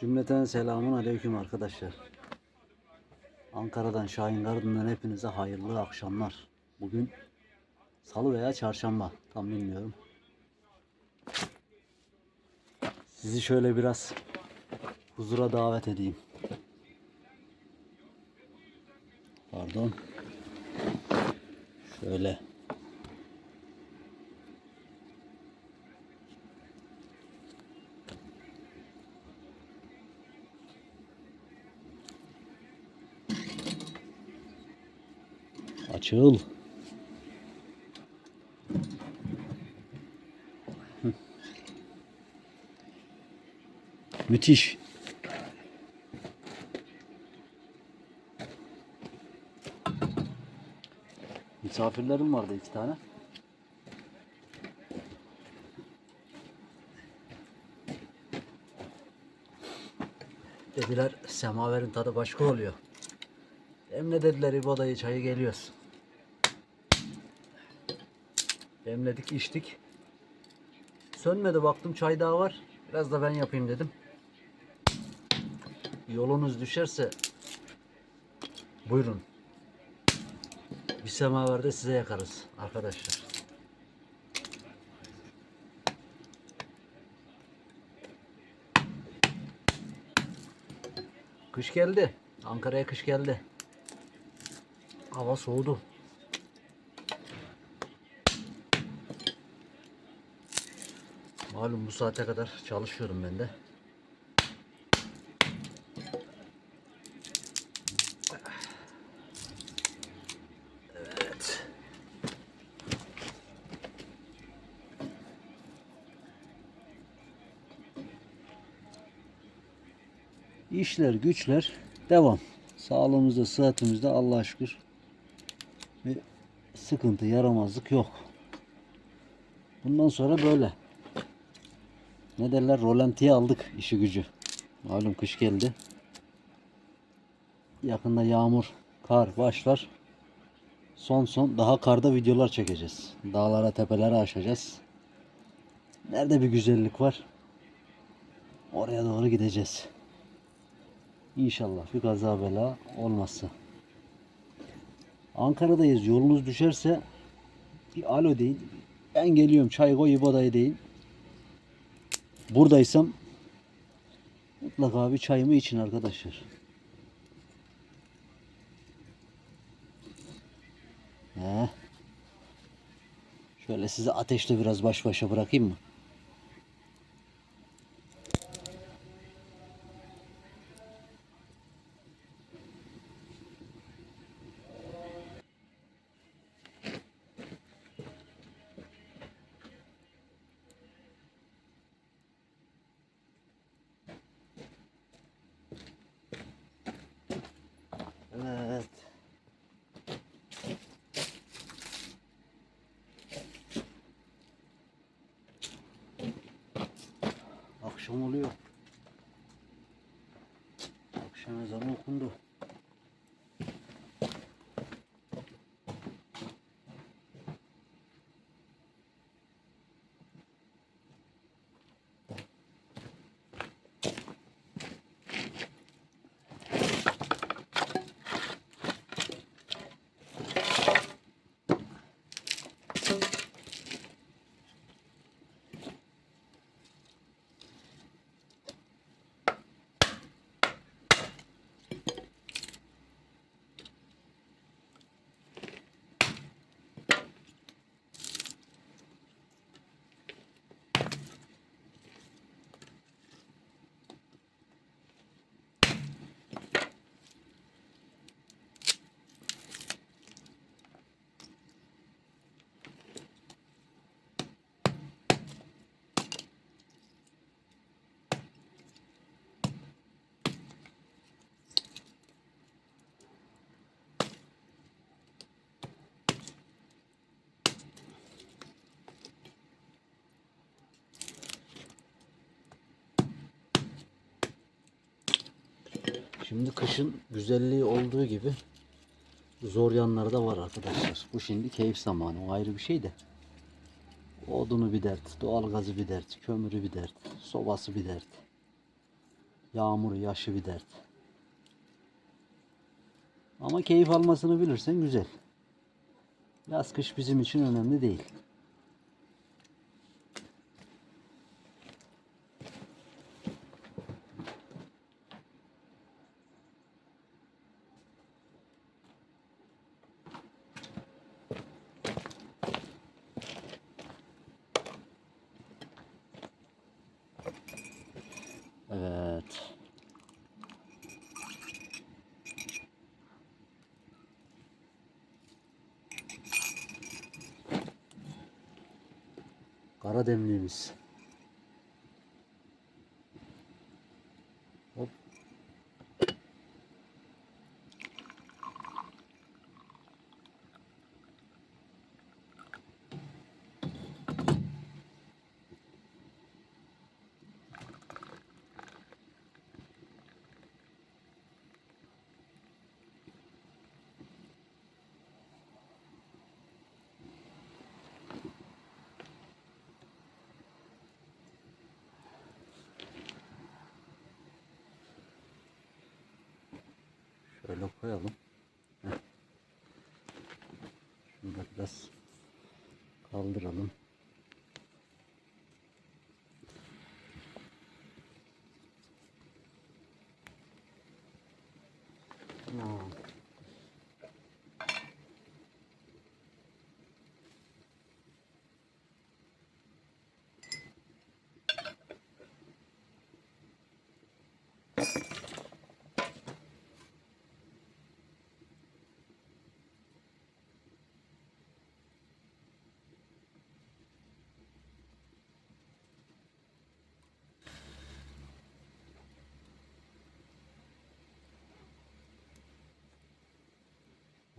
Cümleten selamun aleyküm arkadaşlar. Ankara'dan Şahin Gardın'dan hepinize hayırlı akşamlar. Bugün salı veya çarşamba tam bilmiyorum. Sizi şöyle biraz huzura davet edeyim. Pardon. Şöyle. Açıl. Müthiş. Misafirlerim vardı iki tane. Dediler semaverin tadı başka oluyor. Emre dediler İbo dayı çayı geliyoruz. Demledik içtik. Sönmedi baktım çay daha var. Biraz da ben yapayım dedim. Yolunuz düşerse buyurun. Bir semaverde size yakarız arkadaşlar. Kış geldi. Ankara'ya kış geldi. Hava soğudu. Malum bu saate kadar çalışıyorum ben de. Evet. İşler güçler devam. Sağlığımızda sıhhatimizde Allah'a şükür bir sıkıntı yaramazlık yok. Bundan sonra böyle. Ne derler rolantiye aldık işi gücü. Malum kış geldi. Yakında yağmur, kar başlar. Son son daha karda videolar çekeceğiz. Dağlara tepelere aşacağız. Nerede bir güzellik var? Oraya doğru gideceğiz. İnşallah bir kaza bela olmazsa. Ankara'dayız. Yolunuz düşerse bir alo deyin. Ben geliyorum çay koy İbo'dayı deyin. Buradaysam mutlaka bir çayımı için arkadaşlar. He. Şöyle sizi ateşle biraz baş başa bırakayım mı? Evet. Akşam oluyor. Şimdi kışın güzelliği olduğu gibi zor yanları da var arkadaşlar. Bu şimdi keyif zamanı. O ayrı bir şey de. Odunu bir dert, doğalgazı bir dert, kömürü bir dert, sobası bir dert. Yağmur yaşı bir dert. Ama keyif almasını bilirsen güzel. Yaz kış bizim için önemli değil. Evet. Kara demliğimiz. Şöyle koyalım. Heh. Şunu da biraz kaldıralım.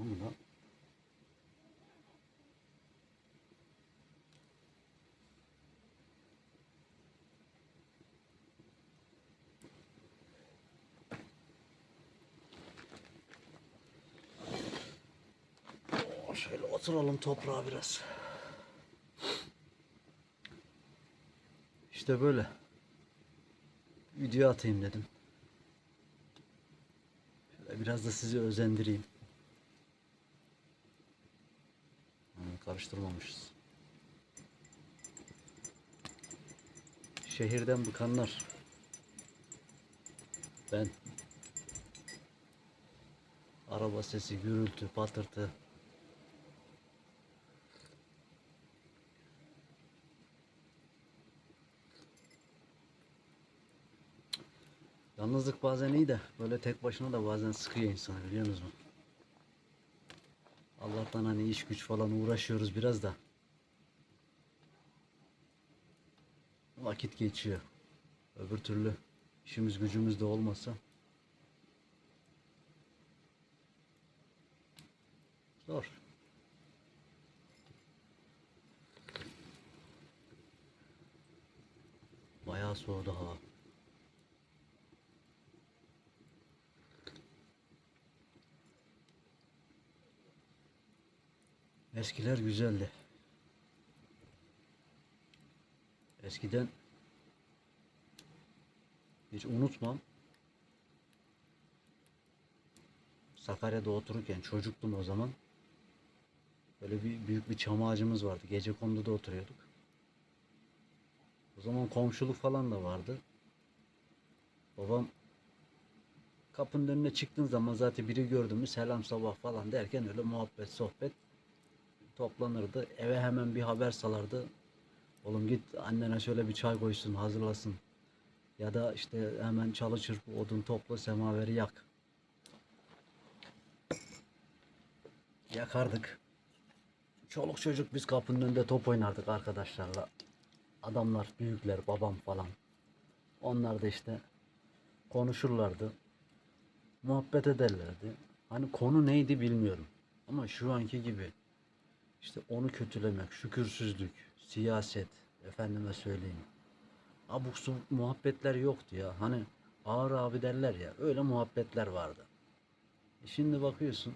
Onu da Oo, Şöyle oturalım toprağa biraz. İşte böyle. Video atayım dedim. Şöyle biraz da sizi özendireyim. Ha, karıştırmamışız. Şehirden bıkanlar. Ben. Araba sesi, gürültü, patırtı. Yalnızlık bazen iyi de böyle tek başına da bazen sıkıyor insanı biliyor musunuz? Allah'tan hani iş güç falan uğraşıyoruz biraz da. Vakit geçiyor. Öbür türlü işimiz gücümüz de olmasa zor. Bayağı soğudu hava. Eskiler güzeldi. Eskiden hiç unutmam. Sakarya'da otururken çocuktum o zaman. Böyle bir büyük bir çam ağacımız vardı. Gece konduda oturuyorduk. O zaman komşuluk falan da vardı. Babam kapının önüne çıktığın zaman zaten biri gördü mü selam sabah falan derken öyle muhabbet sohbet toplanırdı. Eve hemen bir haber salardı. Oğlum git annene şöyle bir çay koysun hazırlasın. Ya da işte hemen çalı çırpı odun topla semaveri yak. Yakardık. Çoluk çocuk biz kapının önünde top oynardık arkadaşlarla. Adamlar, büyükler, babam falan. Onlar da işte konuşurlardı. Muhabbet ederlerdi. Hani konu neydi bilmiyorum. Ama şu anki gibi işte onu kötülemek, şükürsüzlük, siyaset, efendime söyleyeyim. Abuk subuk muhabbetler yoktu ya. Hani ağır abi derler ya. Öyle muhabbetler vardı. E şimdi bakıyorsun.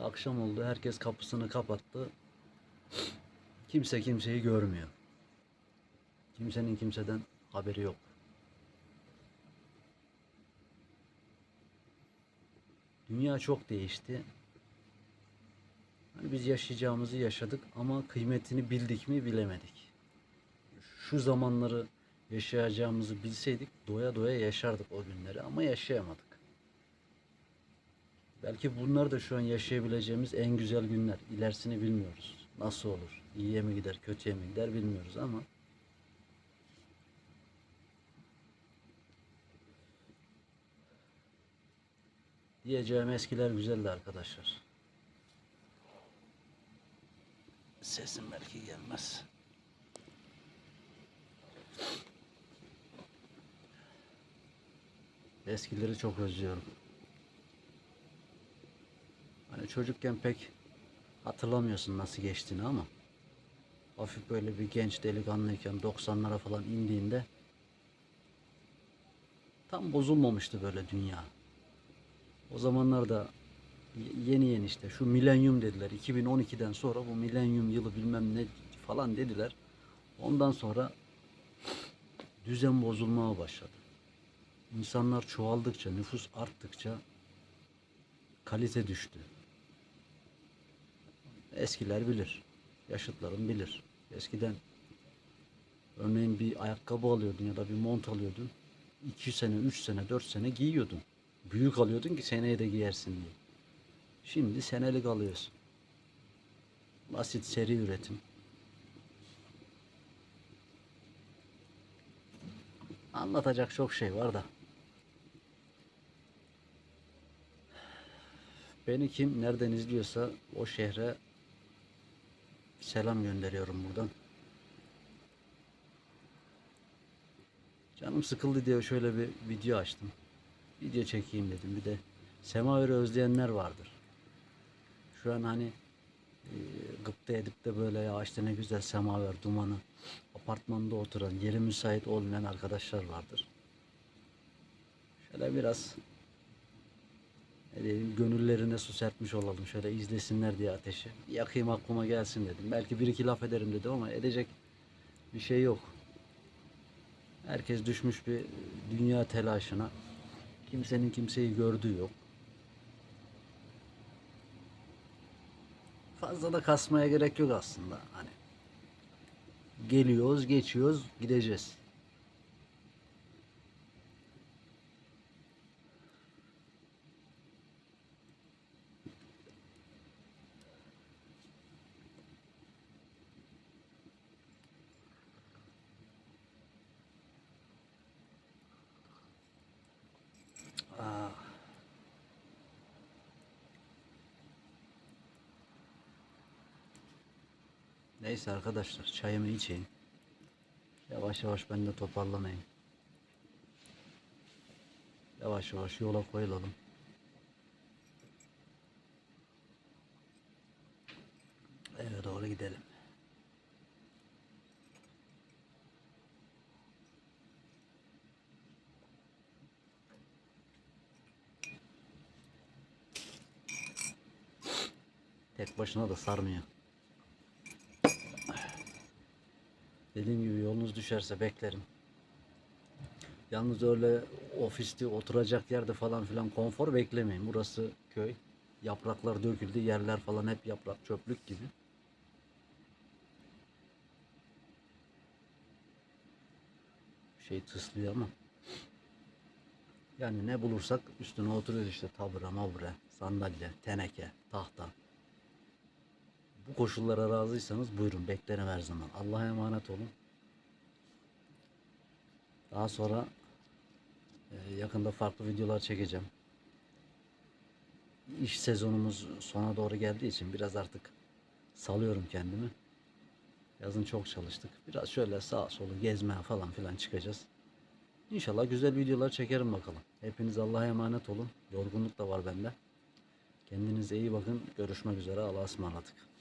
Akşam oldu. Herkes kapısını kapattı. Kimse kimseyi görmüyor. Kimsenin kimseden haberi yok. Dünya çok değişti. Biz yaşayacağımızı yaşadık ama kıymetini bildik mi bilemedik. Şu zamanları yaşayacağımızı bilseydik doya doya yaşardık o günleri ama yaşayamadık. Belki bunlar da şu an yaşayabileceğimiz en güzel günler. İlerisini bilmiyoruz. Nasıl olur? İyiye mi gider, kötüye mi gider bilmiyoruz ama diyeceğim eskiler güzeldi arkadaşlar. Sesim belki gelmez. Eskileri çok özlüyorum. Hani çocukken pek hatırlamıyorsun nasıl geçtiğini ama hafif böyle bir genç delikanlıyken 90'lara falan indiğinde tam bozulmamıştı böyle dünya. O zamanlar da y- yeni yeni işte şu milenyum dediler. 2012'den sonra bu milenyum yılı bilmem ne falan dediler. Ondan sonra düzen bozulmaya başladı. İnsanlar çoğaldıkça, nüfus arttıkça kalite düştü. Eskiler bilir. Yaşıtlarım bilir. Eskiden örneğin bir ayakkabı alıyordun ya da bir mont alıyordun. 2 sene, 3 sene, 4 sene giyiyordun. Büyük alıyordun ki seneye de giyersin diye. Şimdi senelik alıyorsun. Basit seri üretim. Anlatacak çok şey var da. Beni kim nereden izliyorsa o şehre selam gönderiyorum buradan. Canım sıkıldı diye şöyle bir video açtım. Video çekeyim dedim. Bir de Semaver'i özleyenler vardır. Şu an hani e, gıpta edip de böyle ya işte ne güzel semaver dumanı apartmanda oturan yeri müsait olmayan arkadaşlar vardır. Şöyle biraz ne diyeyim, gönüllerine su serpmiş olalım. Şöyle izlesinler diye ateşi. Yakayım aklıma gelsin dedim. Belki bir iki laf ederim dedim ama edecek bir şey yok. Herkes düşmüş bir dünya telaşına. Kimsenin kimseyi gördüğü yok. Fazla da kasmaya gerek yok aslında. Hani geliyoruz, geçiyoruz, gideceğiz. Neyse arkadaşlar çayımı içeyim. Yavaş yavaş ben de toparlanayım. Yavaş yavaş yola koyulalım. Eve doğru gidelim. Tek başına da sarmıyor. Dediğim gibi yolunuz düşerse beklerim. Yalnız öyle ofisti, oturacak yerde falan filan konfor beklemeyin. Burası köy. Yapraklar döküldü. Yerler falan hep yaprak çöplük gibi. Şey tıslıyor ama. Yani ne bulursak üstüne oturuyoruz işte tabure, mabure, sandalye, teneke, tahta. Bu koşullara razıysanız buyurun beklerim her zaman. Allah'a emanet olun. Daha sonra e, yakında farklı videolar çekeceğim. İş sezonumuz sona doğru geldiği için biraz artık salıyorum kendimi. Yazın çok çalıştık. Biraz şöyle sağa solu gezmeye falan filan çıkacağız. İnşallah güzel videolar çekerim bakalım. Hepiniz Allah'a emanet olun. Yorgunluk da var bende. Kendinize iyi bakın. Görüşmek üzere. Allah'a ısmarladık.